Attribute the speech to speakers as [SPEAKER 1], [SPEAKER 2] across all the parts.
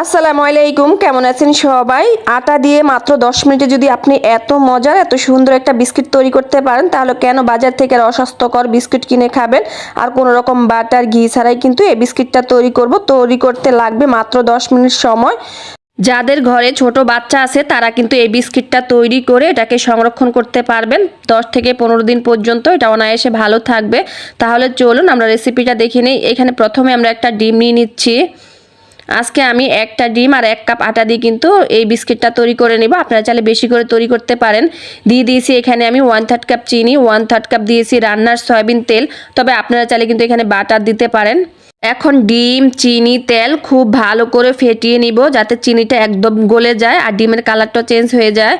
[SPEAKER 1] আসসালামু আলাইকুম, কেমন আছেন সবাই? আটা দিয়ে মাত্র দশ মিনিটে যদি আপনি এত মজার, এত সুন্দর একটা বিস্কিট তৈরি করতে পারেন, তাহলে কেন বাজার থেকে অস্বাস্থ্যকর বিস্কিট কিনে খাবেন? আর কোনো রকম বাটার, ঘি ছাড়াই কিন্তু এই বিস্কিটটা তৈরি করব। তৈরি করতে লাগবে মাত্র দশ মিনিট সময়। যাদের ঘরে ছোট বাচ্চা আছে, তারা কিন্তু এই বিস্কিটটা তৈরি করে এটাকে সংরক্ষণ করতে পারবেন। দশ থেকে পনেরো দিন পর্যন্ত এটা অনায়াসে ভালো থাকবে। তাহলে চলুন, আমরা রেসিপিটা দেখে নিই। এখানে প্রথমে আমরা একটা ডিম নিয়ে নিচ্ছি। আজকে আমি একটা ডিম আর এক কাপ আটা দিয়ে কিন্তু এই বিস্কিটটা তৈরি করে নেব। আপনারা চাইলে বেশি করে তৈরি করতে পারেন। দিয়ে দিয়েছি এখানে আমি ওয়ান থার্ড কাপ চিনি ওয়ান থার্ড কাপ দিয়েছি রান্নার সয়াবিন তেল। তবে আপনারা চাইলে কিন্তু এখানে বাটার দিতে পারেন। এখন ডিম, চিনি, তেল খুব ভালো করে ফেটিয়ে নিব যাতে চিনিটা একদম গলে যায় আর ডিমের কালারটা চেঞ্জ হয়ে যায়।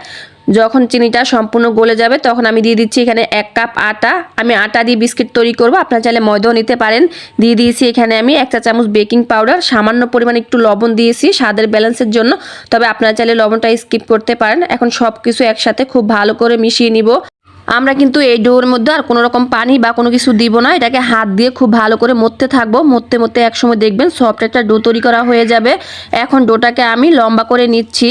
[SPEAKER 1] যখন চিনিটা সম্পূর্ণ গলে যাবে, তখন আমি দিয়ে দিচ্ছি এখানে এক কাপ আটা। আমি আটা দিয়ে বিস্কিট তৈরি করব। আপনারা চাইলে ময়দাও নিতে পারেন। দিয়ে দিয়েছি এখানে আমি এক চা চামচ বেকিং পাউডার। সামান্য পরিমাণে একটু লবণ দিয়েছি স্বাদের ব্যালেন্সের জন্য। তবে আপনারা চাইলে লবণটা স্কিপ করতে পারেন। এখন সব কিছু একসাথে খুব ভালো করে মিশিয়ে নিব। আমরা কিন্তু এই ডোর মধ্যে আর কোনো রকম পানি বা কোনো কিছু দিব না। এটাকে হাত দিয়ে খুব ভালো করে মরতে থাকব। মরতে মরতে একসময় দেখবেন সফট একটা ডো তৈরি করা হয়ে যাবে। এখন ডোটাকে আমি লম্বা করে নিচ্ছি।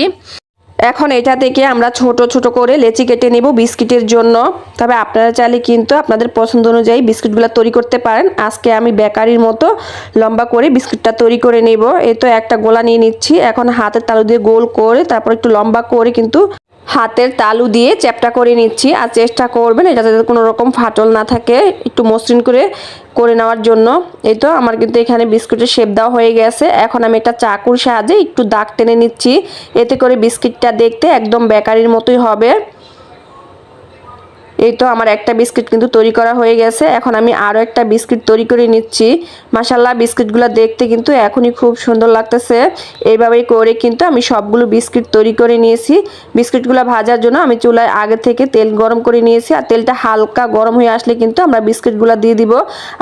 [SPEAKER 1] এখন এটা থেকে আমরা ছোট ছোট করে লেচি কেটে নিব বিস্কিটের জন্য। তবে আপনারা চাইলে কিন্তু আপনাদের পছন্দ অনুযায়ী বিস্কিটগুলো তৈরি করতে পারেন। আজকে আমি বেকারির মতো লম্বা করে বিস্কিটটা তৈরি করে নেব। এই তো একটা গোলা নিয়ে নিচ্ছি। এখন হাতের তালু দিয়ে গোল করে তারপর একটু লম্বা করে কিন্তু হাতের তালু দিয়ে চ্যাপটা করে নিচ্ছি আর চেষ্টা করবেন এটা যাতে কোনো রকম ফাটল না থাকে একটু মসৃণ করে করে নেওয়ার জন্য। এই তো আমার কিন্তু এখানে বিস্কুটের শেপ দেওয়া হয়ে গেছে। এখন আমি একটা চাকুর সাহায্যে একটু দাগ টেনে নিচ্ছি। এতে করে বিস্কিটটা দেখতে একদম বেকারির মতোই হবে। এই তো আমার একটা বিস্কিট কিন্তু তৈরি করা হয়ে গেছে। এখন আমি আরও একটা বিস্কিট তৈরি করে নিচ্ছি। মাসাল্লাহ বিস্কিটগুলো দেখতে কিন্তু এখনই খুব সুন্দর লাগতেছে। এইভাবেই করে কিন্তু আমি সবগুলো বিস্কিট তৈরি করে নিয়েছি। বিস্কিটগুলো ভাজার জন্য আমি চুলায় আগে থেকে তেল গরম করে নিয়েছি। আর তেলটা হালকা গরম হয়ে আসলে কিন্তু আমরা বিস্কিটগুলো দিয়ে দিব।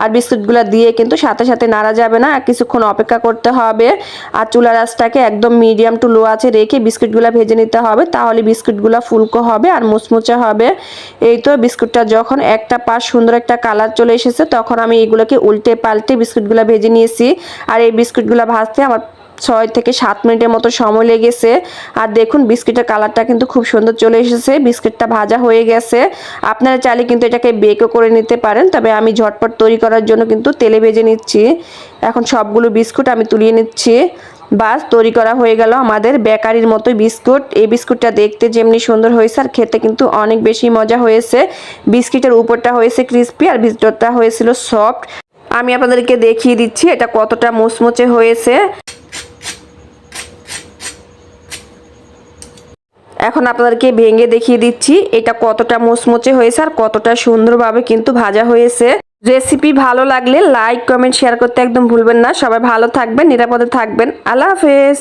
[SPEAKER 1] আর বিস্কিটগুলো দিয়ে কিন্তু সাথে সাথে নাড়া যাবে না। কিছুক্ষণ অপেক্ষা করতে হবে। আর চুলার আঁচটাকে একদম মিডিয়াম টু লো আছে রেখে বিস্কিটগুলো ভেজে নিতে হবে। তাহলে বিস্কিটগুলো ফুলকো হবে আর মুচমুচে হবে। এই তো বিস্কুটটা, যখন একটা পাশ সুন্দর একটা কালার চলে এসেছে, তখন আমি এগুলোকে উল্টে পাল্টে বিস্কুটগুলো ভেজে নিয়েছি। আর এই বিস্কুটগুলো ভাজতে আমার ছয় থেকে সাত মিনিটের মতো সময় লেগেছে। আর দেখুন, বিস্কিটের কালারটা কিন্তু খুব সুন্দর চলে এসেছে। বিস্কিটটা ভাজা হয়ে গেছে। আপনারা চাইলে কিন্তু এটাকে বেকও করে নিতে পারেন, তবে আমি ঝটপট তৈরি করার জন্য কিন্তু তেলে ভেজে নিচ্ছি। এখন সবগুলো বিস্কুট আমি তুলিয়ে নিচ্ছি। বাস তৈরি করা হয়ে গেল। আমাদের বেকারির মতো বিস্কুট। এই বিস্কুটটা দেখতে যেমনি সুন্দর হয়েছে, আর খেতে কিন্তু অনেক বেশি মজা হয়েছে। বিস্কিটের উপরটা হয়েছে ক্রিস্পি আর ভিতরটা হয়েছিল সফট আমি আপনাদেরকে দেখিয়ে দিচ্ছি এটা কতটা মুচমুচে হয়েছে। এখন আপনাদেরকে ভেঙে দেখিয়ে দিচ্ছি এটা কতটা মুচমুচে হয়েছে, আর কতটা সুন্দরভাবে কিন্তু ভাজা হয়েছে। রেসিপি ভালো লাগলে লাইক কমেন্ট শেয়ার করতে একদম ভুলবেন না। সবাই ভালো থাকবেন, নিরাপদে থাকবেন। আল্লাহ হাফেজ।